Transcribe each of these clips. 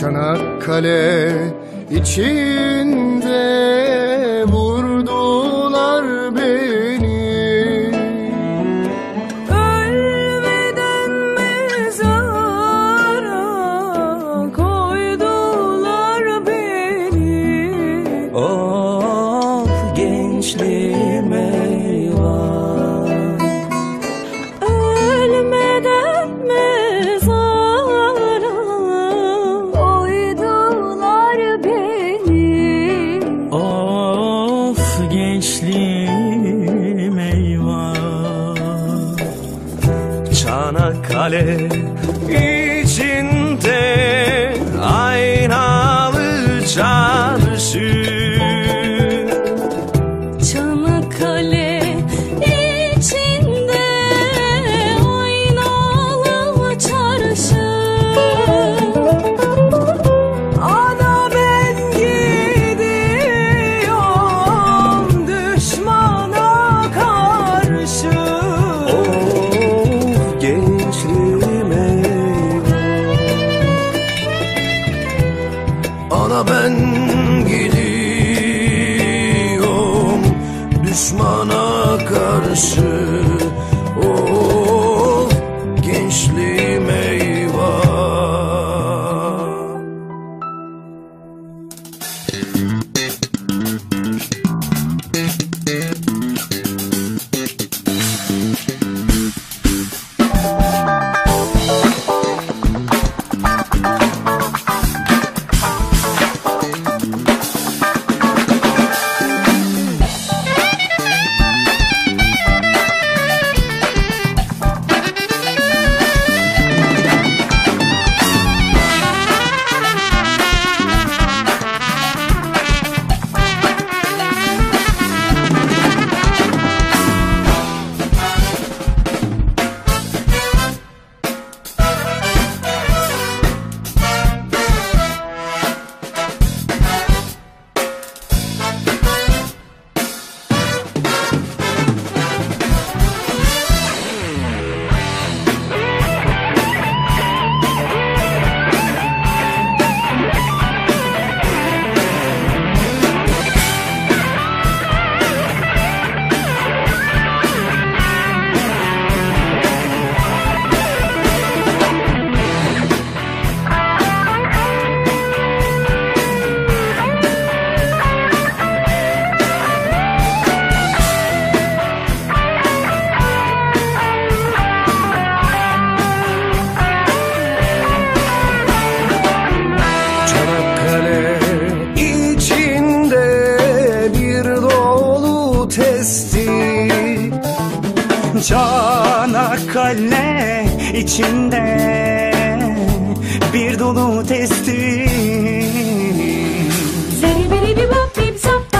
Çanakkale içinde vurdular beni. Ölmeden mezara koydular beni. Of gençliğim Çanakkale içinde aynalı çarşı Düşmana ben gidiyorum Düşmana karşı oh. Çanakkale içinde bir dolu testi Zeri biri bir bap bip sap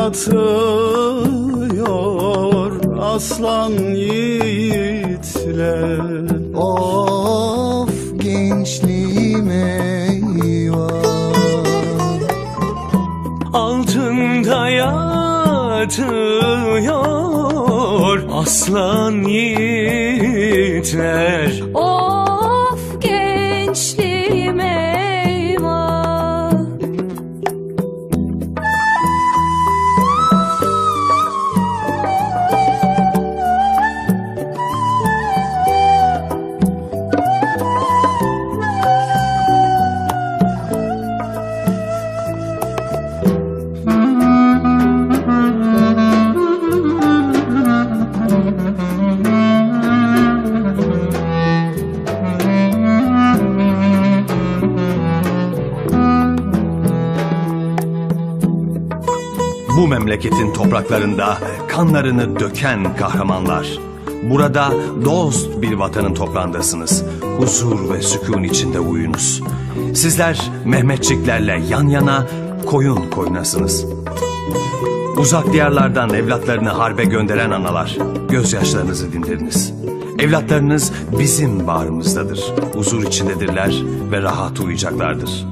yatıyor aslan yiğitler. Of gençliğim eyvah. Altında yatıyor aslan yiğitler. Of Bu memleketin topraklarında kanlarını döken kahramanlar. Burada dost bir vatanın toprağındasınız. Huzur ve sükun içinde uyunuz. Sizler Mehmetçiklerle yan yana koyun koyunasınız. Uzak diyarlardan evlatlarını harbe gönderen analar, gözyaşlarınızı dindiriniz. Evlatlarınız bizim bağrımızdadır. Huzur içindedirler ve rahat uyuyacaklardır.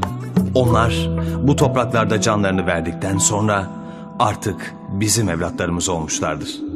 Onlar bu topraklarda canlarını verdikten sonra artık bizim evlatlarımız olmuşlardır.